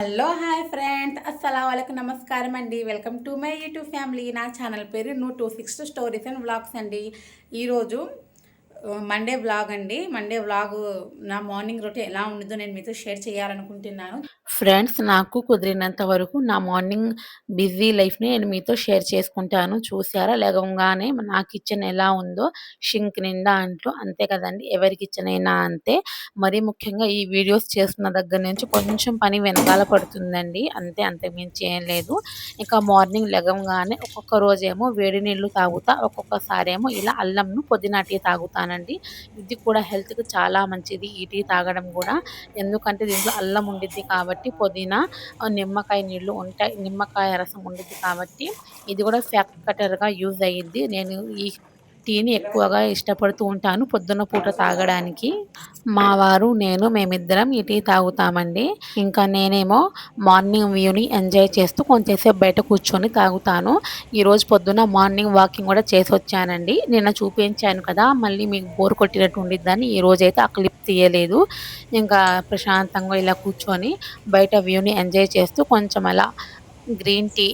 Hello hi friends. అస్సలం వాళ్ళకి నమస్కారం అండి. Welcome to my YouTube family. నా ఛానల్ పేరు నూ two six stories and vlogs అండి. ఈరోజు మండే వ్లాగ్ అండి. మండే వ్లాగ్ నా మార్నింగ్ రొటీన్ ఎలా ఉండదో నేను మీతో షేర్ చేయాలనుకుంటున్నాను. ఫ్రెండ్స్ నాకు కుదిరినంత వరకు నా మార్నింగ్ బిజీ లైఫ్ని నేను మీతో షేర్ చేసుకుంటాను. చూసారా? లేవగానే నా కిచెన్ ఎలా ఉందో షింక్ నిండా అంటూ అంతే కదండి. ఎవరి కిచెన్ అయినా అంతే. మరీ ముఖ్యంగా ఈ వీడియోస్ చేస్తున్న దగ్గర నుంచి కొంచెం పని వెనకాల పడుతుందండి. అంతే అంతే మించి ఏం లేదు. ఇంకా మార్నింగ్ లెగంగానే ఒక్కొక్క రోజేమో వేడి నీళ్ళు తాగుతా ఒక్కొక్కసారి ఏమో ఇలా అల్లంను పొద్దునాటి తాగుతాను. తాగుతానండి ఇది కూడా హెల్త్కి చాలా మంచిది. ఈ టీ తాగడం కూడా. ఎందుకంటే దీంట్లో అల్లం ఉండిద్ది కాబట్టి పుదీనా నిమ్మకాయ నీళ్ళు ఉంటాయి. నిమ్మకాయ రసం ఉండిద్ది కాబట్టి ఇది కూడా ఫ్యాక్ట్ కటర్గా యూజ్ అయ్యిద్ది. నేను ఈ టీని ఎక్కువగా ఇష్టపడుతూ ఉంటాను పొద్దున్న పూట తాగడానికి. మా వారు నేను మేమిద్దరం ఈ టీ తాగుతామండి. ఇంకా నేనేమో మార్నింగ్ వ్యూని ఎంజాయ్ చేస్తూ కొంచెంసేపు బయట కూర్చొని తాగుతాను. ఈరోజు పొద్దున్న మార్నింగ్ వాకింగ్ కూడా చేసి వచ్చానండి. నిన్న చూపించాను కదా మళ్ళీ మీకు బోర్ కొట్టినట్టు ఉండిద్దని ఈ రోజైతే ఆ క్లిప్ తీయలేదు. ఇంకా ప్రశాంతంగా ఇలా కూర్చొని బయట వ్యూని ఎంజాయ్ చేస్తూ కొంచెం అలా గ్రీన్ టీ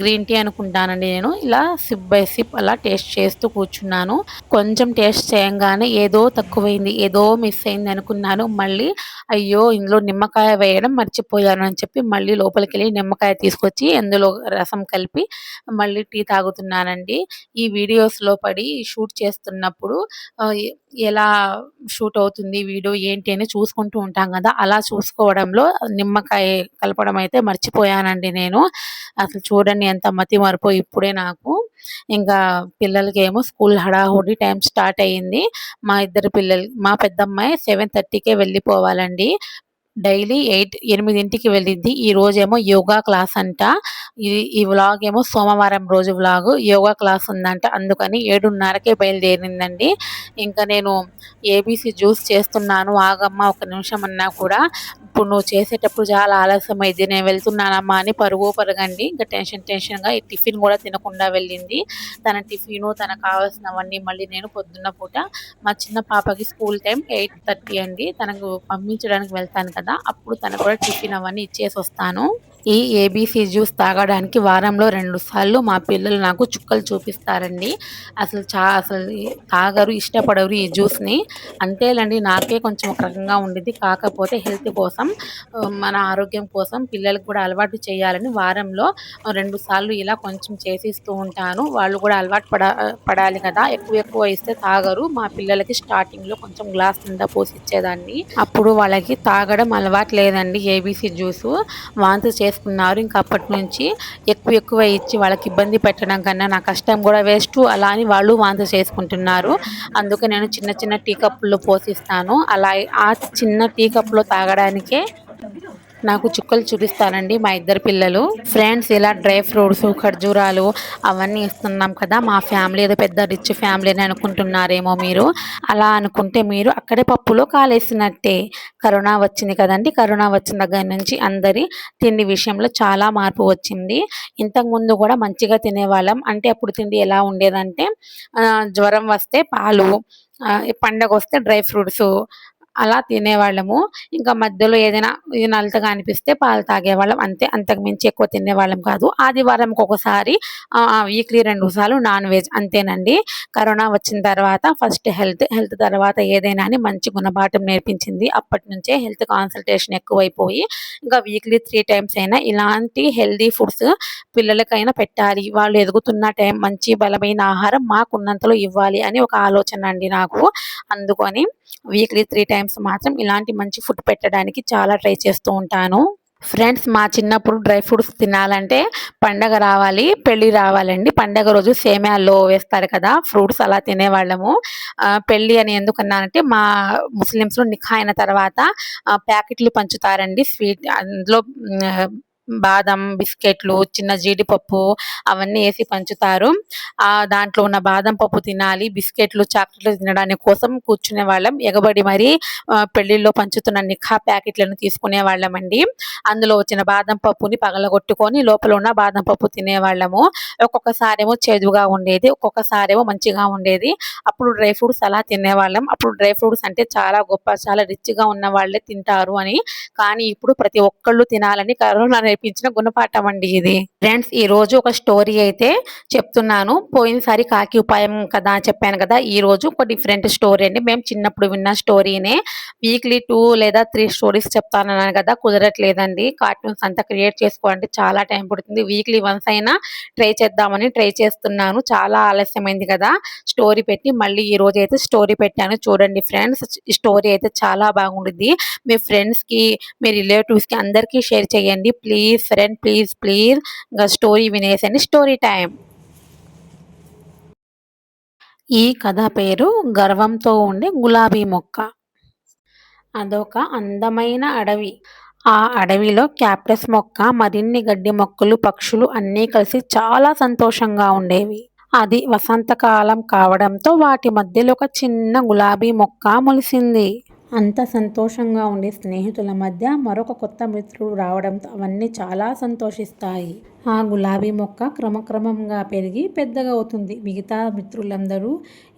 గ్రీన్ టీ అనుకుంటానండి నేను. ఇలా సిప్ బై సిప్ అలా టేస్ట్ చేస్తూ కూర్చున్నాను. కొంచెం టేస్ట్ చేయంగానే ఏదో తక్కువైంది ఏదో మిస్ అయింది అనుకున్నాను. మళ్ళీ అయ్యో ఇందులో నిమ్మకాయ వేయడం మర్చిపోయాను అని చెప్పి మళ్ళీ లోపలికి వెళ్ళి నిమ్మకాయ తీసుకొచ్చి అందులో రసం కలిపి మళ్ళీ టీ తాగుతున్నానండి. ఈ వీడియోస్లో పడి షూట్ చేస్తున్నప్పుడు ఎలా షూట్ అవుతుంది వీడియో ఏంటి అని చూసుకుంటూ ఉంటాం కదా. అలా చూసుకోవడంలో నిమ్మకాయ కలపడం అయితే మర్చిపోయానండి నేను. అసలు చూడండి ఎంత మతి మరపో ఇప్పుడే నాకు. ఇంకా పిల్లలకి ఏమో స్కూల్ హడాహుడి టైం స్టార్ట్ అయ్యింది. మా ఇద్దరు పిల్లలు మా పెద్దమ్మాయి సెవెన్ థర్టీకే వెళ్ళిపోవాలండి. డైలీ ఎయిట్ ఎనిమిదింటికి వెళ్ళింది ఈ రోజేమో యోగా క్లాస్ అంట. ఇది ఈ వ్లాగ్ ఏమో సోమవారం రోజు వ్లాగ్. యోగా క్లాస్ ఉందంట. అందుకని ఏడున్నరకే బయలుదేరిందండి. ఇంకా నేను ఏబీసీ జ్యూస్ చేస్తున్నాను. ఆగమ్మ ఒక నిమిషం అన్నా కూడా. ఇప్పుడు నువ్వు చేసేటప్పుడు చాలా ఆలస్యం అయింది. నేను వెళ్తున్నానమ్మా అని పరుగు పరగండి. ఇంకా టెన్షన్ టెన్షన్గా ఈ టిఫిన్ కూడా తినకుండా వెళ్ళింది. తన టిఫిను తనకు కావాల్సినవన్నీ మళ్ళీ నేను పొద్దున్న పూట మా చిన్న పాపకి స్కూల్ టైం ఎయిట్ థర్టీ అండి. తనకు పంపించడానికి వెళ్తాను కదా. అప్పుడు తను కూడా టిఫిన్ అవన్నీ ఇచ్చేసి వస్తాను ఈ ఏబీసీ జ్యూస్ తాగడానికి వారంలో రెండు సార్లు మా పిల్లలు నాకు చుక్కలు చూపిస్తారండి. అసలు చా అసలు తాగరు ఇష్టపడరు ఈ జ్యూస్ని. అంతేలండి నాకే కొంచెం ఒక రకంగా ఉండేది కాకపోతే హెల్త్ కోసం మన ఆరోగ్యం కోసం పిల్లలకు కూడా అలవాటు చేయాలని వారంలో రెండు సార్లు ఇలా కొంచెం చేసిస్తూ ఉంటాను. వాళ్ళు కూడా అలవాటు పడ పడాలి కదా. ఎక్కువ ఎక్కువ ఇస్తే తాగరు. మా పిల్లలకి స్టార్టింగ్లో కొంచెం గ్లాస్ నిండా పోసి ఇచ్చేదాన్ని. అప్పుడు వాళ్ళకి తాగడం అలవాటు లేదండి ఏబీసీ జ్యూసు. వాంతి చేసి చేసుకున్నారు. ఇంకా అప్పటి నుంచి ఎక్కువ ఎక్కువ ఇచ్చి వాళ్ళకి ఇబ్బంది పెట్టడం కన్నా నా కష్టం కూడా వేస్ట్ అలా అని వాళ్ళు వాంతి చేసుకుంటున్నారు. అందుకే నేను చిన్న చిన్న టీ కప్పుల్లో పోసిస్తాను అలా ఆ చిన్న టీ కప్పులో తాగడానికే నాకు చుక్కలు చూపిస్తారండి మా ఇద్దరు పిల్లలు. ఫ్రెండ్స్ ఇలా డ్రై ఫ్రూట్స్ ఖర్జూరాలు అవన్నీ ఇస్తున్నాం కదా మా ఫ్యామిలీ ఏదో పెద్ద రిచ్ ఫ్యామిలీ అని అనుకుంటున్నారేమో మీరు. అలా అనుకుంటే మీరు అక్కడే పప్పులో కాలేసినట్టే. కరోనా వచ్చింది కదండి కరోనా వచ్చిన దగ్గర నుంచి అందరి తిండి విషయంలో చాలా మార్పు వచ్చింది. ఇంతకుముందు కూడా మంచిగా తినేవాళ్ళం. అంటే అప్పుడు తిండి ఎలా ఉండేదంటే జ్వరం వస్తే పాలు పండగ వస్తే డ్రై ఫ్రూట్స్ అలా తినేవాళ్ళము. ఇంకా మధ్యలో ఏదైనా నలతగా అనిపిస్తే పాలు తాగేవాళ్ళం. అంతే అంతకు మించి ఎక్కువ తినేవాళ్ళం కాదు. ఆదివారంకి ఒకసారి వీక్లీ రెండు సార్లు నాన్ వెజ్ అంతేనండి. కరోనా వచ్చిన తర్వాత ఫస్ట్ హెల్త్ హెల్త్ తర్వాత ఏదైనా అని మంచి గుణపాఠం నేర్పించింది. అప్పటి నుంచే హెల్త్ కాన్సల్టేషన్ ఎక్కువైపోయి ఇంకా వీక్లీ త్రీ టైమ్స్ అయినా ఇలాంటి హెల్దీ ఫుడ్స్ పిల్లలకైనా పెట్టాలి. వాళ్ళు ఎదుగుతున్న టైం మంచి బలమైన ఆహారం మాకున్నంతలో ఇవ్వాలి అని ఒక ఆలోచన అండి నాకు. అందుకని వీక్లీ త్రీ టైమ్స్ మాత్రం ఇలాంటి మంచి ఫుడ్ పెట్టడానికి చాలా ట్రై చేస్తూ ఉంటాను. ఫ్రెండ్స్ మా చిన్నప్పుడు డ్రై ఫ్రూట్స్ తినాలంటే పండగ రావాలి పెళ్ళి రావాలండి. పండగ రోజు సేమ్యాల్లో వేస్తారు కదా ఫ్రూట్స్ అలా తినేవాళ్ళము. పెళ్ళి అని ఎందుకన్నానంటే మా ముస్లిమ్స్లో నిఖా అయిన తర్వాత ప్యాకెట్లు పంచుతారండి. స్వీట్ అందులో బాదం బిస్కెట్లు చిన్న జీడిపప్పు అవన్నీ వేసి పంచుతారు. ఆ దాంట్లో ఉన్న బాదం పప్పు తినాలి బిస్కెట్లు చాక్లెట్లు తినడానికి కోసం కూర్చునే వాళ్ళం. ఎగబడి మరి పెళ్ళిలో పంచుతున్న నిఖా ప్యాకెట్లను తీసుకునే వాళ్ళమండి. అందులో వచ్చిన బాదం పప్పుని పగలగొట్టుకొని లోపల ఉన్న బాదం పప్పు తినేవాళ్ళము. ఒక్కొక్కసారి ఏమో చేదుగా ఉండేది ఒక్కొక్కసారి ఏమో మంచిగా ఉండేది. అప్పుడు డ్రై ఫ్రూట్స్ అలా తినేవాళ్ళం. అప్పుడు డ్రై ఫ్రూట్స్ అంటే చాలా గొప్ప చాలా రిచ్గా ఉన్న వాళ్ళే తింటారు అని. కానీ ఇప్పుడు ప్రతి ఒక్కళ్ళు తినాలని కరోనా నేర్పించిన గుణపాఠం అండి ఇది. ఫ్రెండ్స్ ఈ రోజు ఒక స్టోరీ అయితే చెప్తున్నాను. పోయినసారి కాకి ఉపాయం కదా అని చెప్పాను కదా ఈ రోజు ఒక డిఫరెంట్ స్టోరీ అండి. మేము చిన్నప్పుడు విన్న స్టోరీనే వీక్లీ టూ లేదా త్రీ స్టోరీస్ చెప్తానన్నాను కదా కుదరట్లేదండి. కార్టూన్స్ అంతా క్రియేట్ చేసుకోవాలంటే చాలా టైం పడుతుంది. వీక్లీ వన్స్ అయినా ట్రై చేద్దామని ట్రై చేస్తున్నాను. చాలా ఆలస్యమైంది కదా స్టోరీ పెట్టి మళ్ళీ ఈ రోజు అయితే స్టోరీ పెట్టాను. చూడండి ఫ్రెండ్స్ స్టోరీ అయితే చాలా బాగుంటుంది మీ ఫ్రెండ్స్కి మీ రిలేటివ్స్కి అందరికీ షేర్ చేయండి. Please please friend please please ఇంకా స్టోరీ వినేసండి స్టోరీ టైం ఈ కథ పేరు గర్వంతో ఉండే గులాబీ మొక్క. అదొక అందమైన అడవి. ఆ అడవిలో క్యాప్టస్ మొక్క మరిన్ని గడ్డి మొక్కలు పక్షులు అన్నీ కలిసి చాలా సంతోషంగా ఉండేవి. అది వసంతకాలం కావడంతో వాటి మధ్యలో ఒక చిన్న గులాబీ మొక్క మొలిసింది. అంత సంతోషంగా ఉండే స్నేహితుల మధ్య మరొక కొత్త మిత్రుడు రావడంతో అవన్నీ చాలా సంతోషిస్తాయి. ఆ గులాబీ మొక్క క్రమక్రమంగా పెరిగి పెద్దగా అవుతుంది. మిగతా మిత్రులందరూ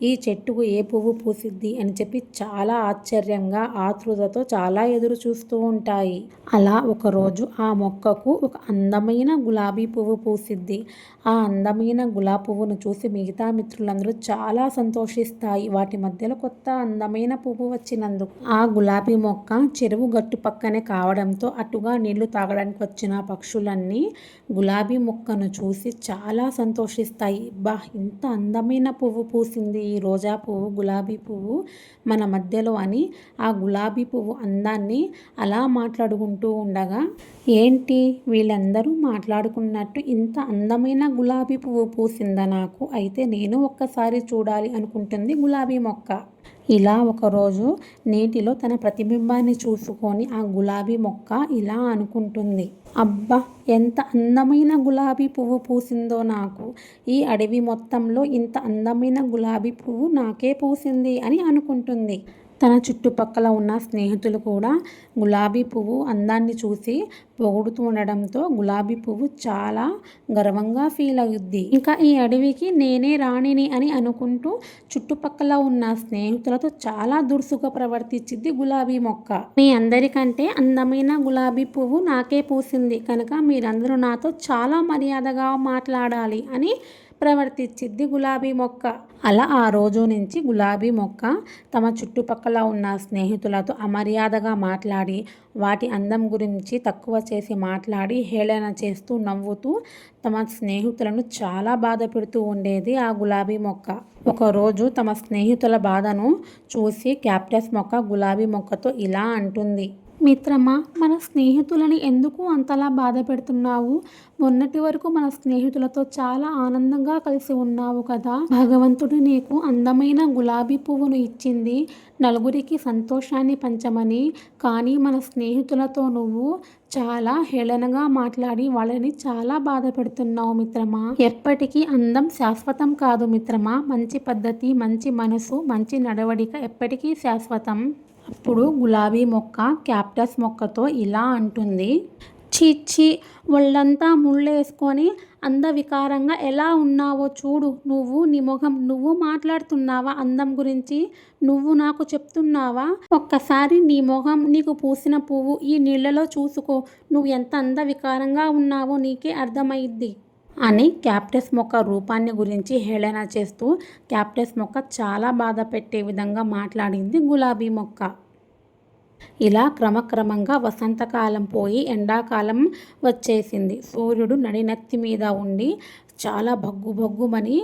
ఈ చెట్టుకు ఏ పువ్వు పూసిద్ది అని చెప్పి చాలా ఆశ్చర్యంగా ఆతృతతో చాలా ఎదురు చూస్తూ ఉంటాయి. అలా ఒకరోజు ఆ మొక్కకు ఒక అందమైన గులాబీ పువ్వు పూసిద్ది. ఆ అందమైన గులాబీ పువ్వును చూసి మిగతా మిత్రులందరూ చాలా సంతోషిస్తాయి. వాటి మధ్యలో కొత్త అందమైన పువ్వు వచ్చినందుకు. ఆ గులాబీ మొక్క చెరువు గట్టు పక్కనే కావడంతో అటుగా నీళ్ళు తాగడానికి వచ్చిన పక్షులన్నీ గులాబీ గులాబీ మొక్కను చూసి చాలా సంతోషిస్తాయి. బా ఇంత అందమైన పువ్వు పూసింది ఈ రోజా పువ్వు గులాబీ పువ్వు మన మధ్యలో అని ఆ గులాబీ పువ్వు అందాన్ని అలా మాట్లాడుకుంటూ ఉండగా ఏంటి వీళ్ళందరూ మాట్లాడుకున్నట్టు ఇంత అందమైన గులాబీ పువ్వు పూసిందా నాకు? అయితే నేను ఒక్కసారి చూడాలి అనుకుంటుంది గులాబీ మొక్క. ఇలా ఒకరోజు నీటిలో తన ప్రతిబింబాన్ని చూసుకొని ఆ గులాబీ మొక్క ఇలా అనుకుంటుంది. అబ్బా ఎంత అందమైన గులాబీ పువ్వు పూసిందో నాకు. ఈ అడవి మొత్తంలో ఇంత అందమైన గులాబీ పువ్వు నాకే పూసింది అని అనుకుంటుంది. తన చుట్టుపక్కల ఉన్న స్నేహితులు కూడా గులాబీ పువ్వు అందాన్ని చూసి పొగుడుతూ ఉండడంతో గులాబీ పువ్వు చాలా గర్వంగా ఫీల్ అవుద్ది. ఇంకా ఈ అడవికి నేనే రాణిని అని అనుకుంటూ చుట్టుపక్కల ఉన్న స్నేహితులతో చాలా దురుసుగా ప్రవర్తించింది గులాబీ మొక్క. మీ అందరికంటే అందమైన గులాబీ పువ్వు నాకే పూసింది. కనుక మీరందరూ నాతో చాలా మర్యాదగా మాట్లాడాలి అని ప్రవర్తించింది గులాబీ మొక్క. అలా ఆ రోజు నుంచి గులాబీ మొక్క తమ చుట్టుపక్కల ఉన్న స్నేహితులతో అమర్యాదగా మాట్లాడి వాటి అందం గురించి తక్కువ చేసి మాట్లాడి హేళన చేస్తూ నవ్వుతూ తమ స్నేహితులను చాలా బాధ పెడుతూ ఉండేది ఆ గులాబీ మొక్క. ఒకరోజు తమ స్నేహితుల బాధను చూసి క్యాప్టస్ మొక్క గులాబీ మొక్కతో ఇలా అంటుంది. మిత్రమా మన స్నేహితులని ఎందుకు అంతలా బాధ పెడుతున్నావు? మొన్నటి వరకు మన స్నేహితులతో చాలా ఆనందంగా కలిసి ఉన్నావు కదా. భగవంతుడు నీకు అందమైన గులాబీ పువ్వును ఇచ్చింది. నలుగురికి సంతోషాన్ని పంచమని. కానీ మన స్నేహితులతో నువ్వు చాలా హేళనగా మాట్లాడి వాళ్ళని చాలా బాధ పెడుతున్నావు మిత్రమా. ఎప్పటికీ అందం శాశ్వతం కాదు మిత్రమా. మంచి పద్ధతి మంచి మనసు మంచి నడవడిక ఎప్పటికీ శాశ్వతం. అప్పుడు గులాబీ మొక్క క్యాప్టస్ మొక్కతో ఇలా అంటుంది. చీచి వాళ్ళంతా ముళ్ళేసుకొని అందవికారంగా ఎలా ఉన్నావో చూడు. నువ్వు నీ మొహం నువ్వు మాట్లాడుతున్నావా అందం గురించి? నువ్వు నాకు చెప్తున్నావా? ఒక్కసారి నీ మొహం నీకు పూసిన పువ్వు ఈ నీళ్ళలో చూసుకో. నువ్వు ఎంత అందవికారంగా ఉన్నావో నీకే అర్థమైద్ది. అని క్యాప్టెస్ మొక్క రూపాన్ని గురించి హేళన చేస్తూ క్యాప్టెస్ మొక్క చాలా బాధ పెట్టే విధంగా మాట్లాడింది గులాబీ మొక్క. ఇలా క్రమక్రమంగా వసంతకాలం పోయి ఎండాకాలం వచ్చేసింది. సూర్యుడు నడినెత్తి మీద ఉండి చాలా భగ్గు భగ్గుమని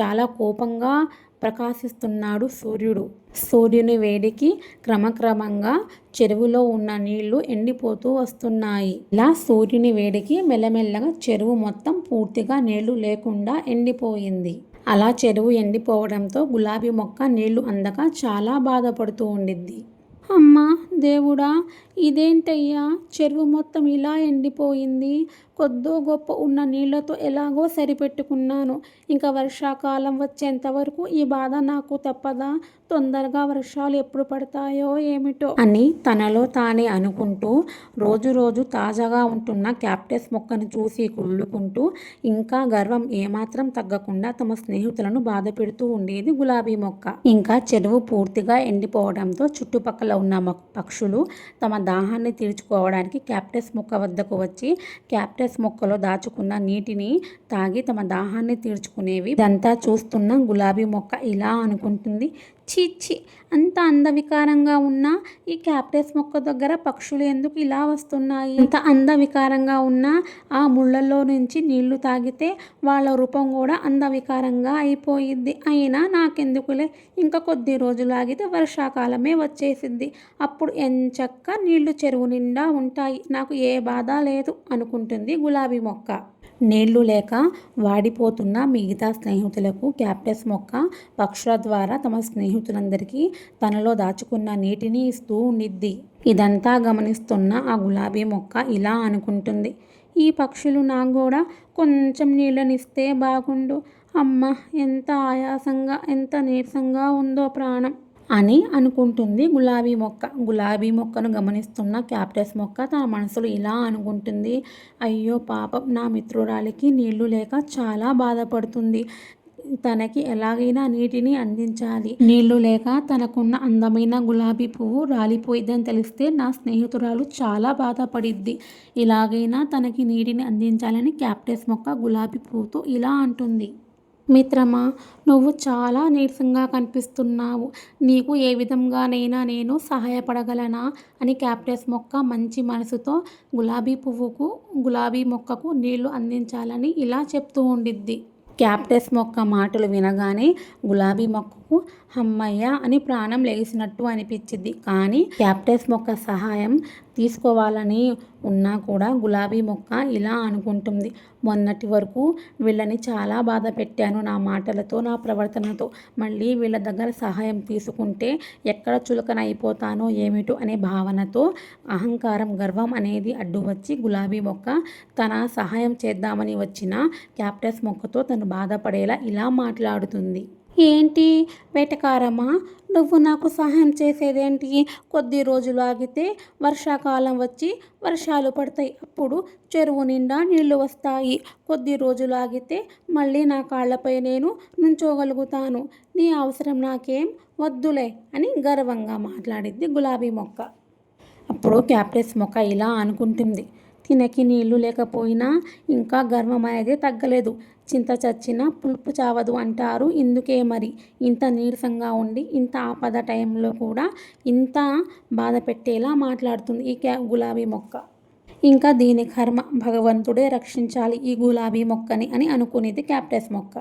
చాలా కోపంగా ప్రకాశిస్తున్నాడు సూర్యుడు. సూర్యుని వేడికి క్రమక్రమంగా చెరువులో ఉన్న నీళ్ళు ఎండిపోతూ వస్తున్నాయి. ఇలా సూర్యుని వేడికి మెల్లమెల్లగా చెరువు మొత్తం పూర్తిగా నీళ్ళు లేకుండా ఎండిపోయింది. అలా చెరువు ఎండిపోవడంతో గులాబీ మొక్క నీళ్ళు అందక చాలా బాధపడుతూ ఉండిద్ది. అమ్మా దేవుడా ఇదేంటయ్యా చెరువు మొత్తం ఇలా ఎండిపోయింది? కొద్దో గొప్ప ఉన్న నీళ్ళతో ఎలాగో సరిపెట్టుకున్నాను. ఇంకా వర్షాకాలం వచ్చేంత వరకు ఈ బాధ నాకు తప్పదా? తొందరగా వర్షాలు ఎప్పుడు పడతాయో ఏమిటో? అని తనలో తానే అనుకుంటూ రోజు రోజు తాజాగా ఉంటున్న క్యాప్టస్ మొక్కను చూసి కుళ్ళుకుంటూ ఇంకా గర్వం ఏమాత్రం తగ్గకుండా తమ స్నేహితులను బాధ పెడుతూ ఉండేది గులాబీ మొక్క. ఇంకా చెరువు పూర్తిగా ఎండిపోవడంతో చుట్టుపక్కల ఉన్న పక్షులు తమ దాహాన్ని తీర్చుకోవడానికి క్యాప్టస్ మొక్క వద్దకు వచ్చి క్యాప్టస్ మొక్కలో దాచుకున్న నీటిని తాగి తమ దాహాన్ని తీర్చుకునేవి. ఇదంతా చూస్తున్న గులాబీ మొక్క ఇలా అనుకుంటుంది. చీచి అంత అందవికారంగా ఉన్న ఈ క్యాప్టెస్ మొక్క దగ్గర పక్షులు ఎందుకు ఇలా వస్తున్నాయి? అంత అందవికారంగా ఉన్న ఆ ముళ్ళల్లో నుంచి నీళ్ళు తాగితే వాళ్ళ రూపం కూడా అందవికారంగా అయిపోయిద్ది. అయినా నాకెందుకులే? ఇంకా కొద్ది రోజులు ఆగితే వర్షాకాలమే వచ్చేసిద్ది. అప్పుడు ఎంచక్క నీళ్ళు చెరువు నిండా ఉంటాయి. నాకు ఏ బాధ లేదు అనుకుంటుంది గులాబీ మొక్క. నీళ్ళు లేక వాడిపోతున్న మిగతా స్నేహితులకు క్యాప్టస్ మొక్క పక్షుల ద్వారా తమ స్నేహితులందరికీ తనలో దాచుకున్న నీటిని ఇస్తూ ఉండిద్ది ఇదంతా గమనిస్తున్న ఆ గులాబీ మొక్క ఇలా అనుకుంటుంది. ఈ పక్షులు నాకు కూడా కొంచెం నీళ్ళనిస్తే బాగుండు. అమ్మ ఎంత ఆయాసంగా ఎంత నీరసంగా ఉందో ప్రాణం. అని అనుకుంటుంది. గులాబీ మొక్క గులాబీ మొక్కను గమనిస్తున్న క్యాప్టస్ మొక్క తన మనసులో ఇలా అనుకుంటుంది. అయ్యో పాపం నా మిత్రురాలికి నీళ్ళు లేక చాలా బాధపడుతుంది. తనకి ఎలాగైనా నీటిని అందించాలి. నీళ్ళు లేక తనకున్న అందమైన గులాబీ పువ్వు రాలిపోయిద్దని తెలిస్తే నా స్నేహితురాలు చాలా బాధపడిద్ది. ఇలాగైనా తనకి నీటిని అందించాలని క్యాప్టెస్ మొక్క గులాబీ పువ్వుతో ఇలా అంటుంది. మిత్రమా నువ్వు చాలా నీరసంగా కనిపిస్తున్నావు. నీకు ఏ విధంగానైనా నేను సహాయపడగలనా? అని క్యాప్టస్ మొక్క మంచి మనసుతో గులాబీ పువ్వుకు గులాబీ మొక్కకు నీళ్ళు అందించాలని ఇలా చెప్తూ ఉండిద్ది. క్యాప్టస్ మొక్క మాటలు వినగానే గులాబీ మొక్కకు హమ్మయ్య అని ప్రాణం లేచినట్టు అనిపించింది కానీ క్యాప్టస్ మొక్క సహాయం తీసుకోవాలని ఉన్నా కూడా గులాబీ మొక్క ఇలా అనుకుంటుంది. మొన్నటి వరకు వీళ్ళని చాలా బాధ పెట్టాను నా మాటలతో నా ప్రవర్తనతో. మళ్ళీ వీళ్ళ దగ్గర సహాయం తీసుకుంటే ఎక్కడ చులకన అయిపోతానో ఏమిటో అనే భావనతో అహంకారం గర్వం అనేది అడ్డు వచ్చి గులాబీ మొక్క తన సహాయం చేద్దామని వచ్చిన క్యాప్టస్ మొక్కతో తను బాధపడేలా ఇలా మాట్లాడుతుంది. ఏంటి? వేటకారమా? నువ్వు నాకు సహాయం చేసేదేంటి? కొద్ది రోజులు ఆగితే వర్షాకాలం వచ్చి వర్షాలు పడతాయి. అప్పుడు చెరువు నిండా నీళ్ళు వస్తాయి. కొద్ది రోజులు ఆగితే మళ్ళీ నా కాళ్ళపై నేను నుంచోగలుగుతాను. నీ అవసరం నాకేం? వద్దులే అని గర్వంగా మాట్లాడిద్ది గులాబీ మొక్క. అప్పుడు క్యాప్రెస్ మొక్క ఇలా అనుకుంటుంది. తినకి నీళ్ళు లేకపోయినా ఇంకా గర్వం అనేది తగ్గలేదు. చింత చచ్చినా పులుపు చావదు అంటారు. ఇందుకే మరి ఇంత నీరసంగా ఉండి ఇంత ఆపద టైంలో కూడా ఇంత బాధ పెట్టేలా మాట్లాడుతుంది ఈ గులాబీ మొక్క. ఇంకా దీని కర్మ భగవంతుడే రక్షించాలి ఈ గులాబీ మొక్కని అని అనుకునేది క్యాప్టస్ మొక్క.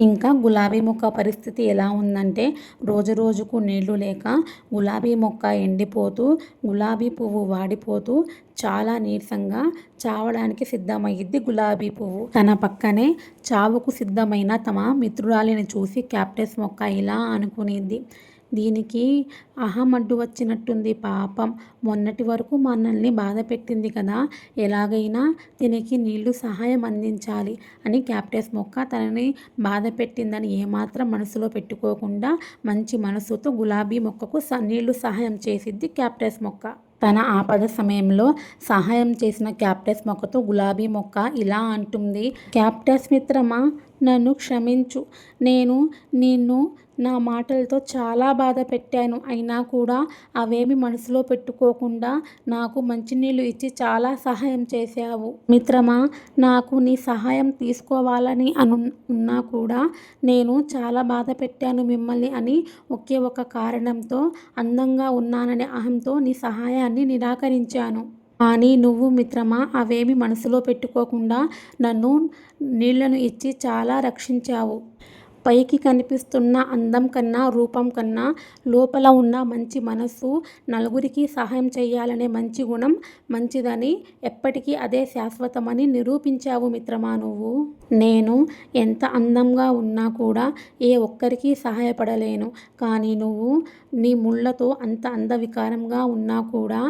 ఇంకా గులాబీ మొక్క పరిస్థితి ఎలా ఉందంటే రోజు రోజుకు నీళ్ళు లేక గులాబీ మొక్క ఎండిపోతూ గులాబీ పువ్వు వాడిపోతూ చాలా నీరసంగా చావడానికి సిద్ధమయ్యిద్ది గులాబీ పువ్వు. తన పక్కనే చావుకు సిద్ధమైన తమ మిత్రురాలిని చూసి క్యాప్టెస్ మొక్క ఇలా అనుకునేది దీనికి అహం అడ్డు వచ్చినట్టుంది పాపం. మొన్నటి వరకు మనల్ని బాధ పెట్టింది కదా. ఎలాగైనా దీనికి నీళ్ళు సహాయం అందించాలి అని క్యాప్టెస్ మొక్క తనని బాధ పెట్టిందని ఏమాత్రం మనసులో పెట్టుకోకుండా మంచి మనసుతో గులాబీ మొక్కకు స నీళ్ళు సహాయం చేసిద్ది క్యాప్టెస్ మొక్క తన ఆపద సమయంలో సహాయం చేసిన క్యాప్టెస్ మొక్కతో గులాబీ మొక్క ఇలా అంటుంది. క్యాప్టెస్ మిత్రమా నన్ను క్షమించు. నేను నిన్ను నా మాటలతో చాలా బాధ పెట్టాను. అయినా కూడా అవేమి మనసులో పెట్టుకోకుండా నాకు మంచినీళ్ళు ఇచ్చి చాలా సహాయం చేశావు. మిత్రమా నాకు నీ సహాయం తీసుకోవాలని అను ఉన్నా కూడా నేను చాలా బాధ పెట్టాను మిమ్మల్ని అని ఒకే ఒక కారణంతో అందంగా ఉన్నాననే అహంతో నీ సహాయాన్ని నిరాకరించాను. కానీ నువ్వు మిత్రమా అవేమి మనసులో పెట్టుకోకుండా నన్ను నీళ్ళను ఇచ్చి చాలా రక్షించావు. పైకి కనిపిస్తున్న అందం కన్నా రూపం కన్నా లోపల ఉన్న మంచి మనస్సు నలుగురికి సహాయం చేయాలనే మంచి గుణం మంచిదని ఎప్పటికీ అదే శాశ్వతమని నిరూపించావు మిత్రమా నువ్వు. నేను ఎంత అందంగా ఉన్నా కూడా ఏ ఒక్కరికి సహాయపడలేను. కానీ నువ్వు నీ ముళ్ళతో అంత అందవికారంగా ఉన్నా కూడా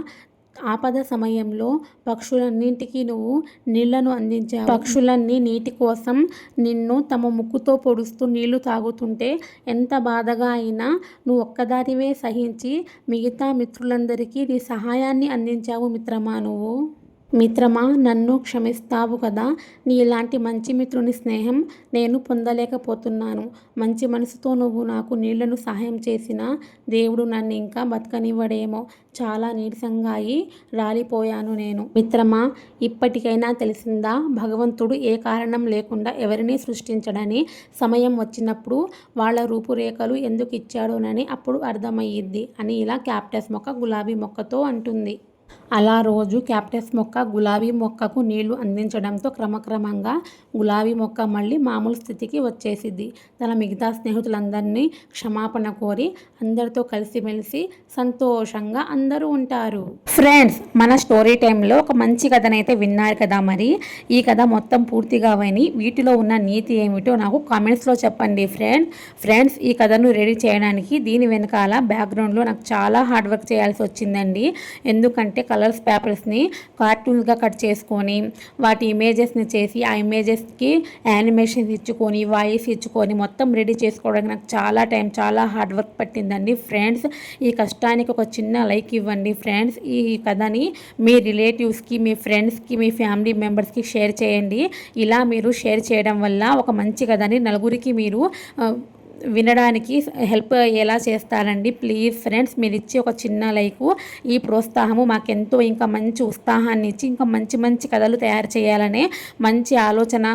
ఆపద సమయంలో పక్షులన్నింటికి నువ్వు నీళ్ళను అందించావు. పక్షులన్నీ నీటి కోసం నిన్ను తమ ముక్కుతో పొడుస్తూ నీళ్ళు తాగుతుంటే ఎంత బాధగా అయినా నువ్వు ఒక్కదానివే సహించి మిగతా మిత్రులందరికీ నీ సహాయాన్ని అందించావు మిత్రమా నువ్వు. మిత్రమా నన్ను క్షమిస్తావు కదా. నీ ఇలాంటి మంచి మిత్రుని స్నేహం నేను పొందలేకపోతున్నాను. మంచి మనసుతో నువ్వు నాకు నీళ్ళను సహాయం చేసిన దేవుడు నన్ను ఇంకా బతకనివ్వడేమో. చాలా నీరసంగా అయి రాలిపోయాను నేను. మిత్రమా ఇప్పటికైనా తెలిసిందా? భగవంతుడు ఏ కారణం లేకుండా ఎవరిని సృష్టించడని సమయం వచ్చినప్పుడు వాళ్ళ రూపురేఖలు ఎందుకు ఇచ్చాడోనని అప్పుడు అర్థమయ్యిద్ది అని ఇలా క్యాప్టస్ మొక్క గులాబీ మొక్కతో అంటుంది. అలా రోజు క్యాప్టస్ మొక్క గులాబీ మొక్కకు నీళ్ళు అందించడంతో క్రమక్రమంగా గులాబీ మొక్క మళ్ళీ మామూలు స్థితికి వచ్చేసిద్ది. తన మిగతా స్నేహితులందరినీ క్షమాపణ కోరి అందరితో కలిసిమెలిసి సంతోషంగా అందరూ ఉంటారు. ఫ్రెండ్స్ మన స్టోరీ టైంలో ఒక మంచి కథనైతే విన్నారు కదా మరి? ఈ కథ మొత్తం పూర్తిగా అవని వీటిలో ఉన్న నీతి ఏమిటో నాకు కామెంట్స్లో చెప్పండి ఫ్రెండ్. ఫ్రెండ్స్ ఈ కథను రెడీ చేయడానికి దీని వెనకాల బ్యాక్గ్రౌండ్లో నాకు చాలా హార్డ్ వర్క్ చేయాల్సి వచ్చిందండి. ఎందుకంటే కలర్స్ పేపర్స్ని కార్టూన్స్గా కట్ చేసుకొని వాటి ఇమేజెస్ని చేసి ఆ ఇమేజెస్కి యానిమేషన్స్ ఇచ్చుకొని వాయిస్ ఇచ్చుకొని మొత్తం రెడీ చేసుకోవడానికి నాకు చాలా టైం చాలా హార్డ్ వర్క్ పట్టిందండి. ఫ్రెండ్స్ ఈ కష్టానికి ఒక చిన్న లైక్ ఇవ్వండి. ఫ్రెండ్స్ ఈ కథని మీ రిలేటివ్స్కి మీ ఫ్రెండ్స్కి మీ ఫ్యామిలీ మెంబర్స్కి షేర్ చేయండి. ఇలా మీరు షేర్ చేయడం వల్ల ఒక మంచి కథని నలుగురికి మీరు వినడానికి హెల్ప్ ఎలా చేస్తారండి. ప్లీజ్ ఫ్రెండ్స్ మీరు ఇచ్చి ఒక చిన్న లైకు ఈ ప్రోత్సాహము మాకెంతో ఇంకా మంచి ఉత్సాహాన్ని ఇచ్చి ఇంకా మంచి మంచి కథలు తయారు చేయాలనే మంచి ఆలోచన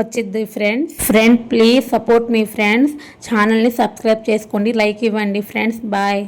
వచ్చింది ఫ్రెండ్స్. ఫ్రెండ్ ప్లీజ్ సపోర్ట్ మీ ఫ్రెండ్స్. ఛానల్ని సబ్స్క్రైబ్ చేసుకోండి లైక్ ఇవ్వండి ఫ్రెండ్స్. బాయ్.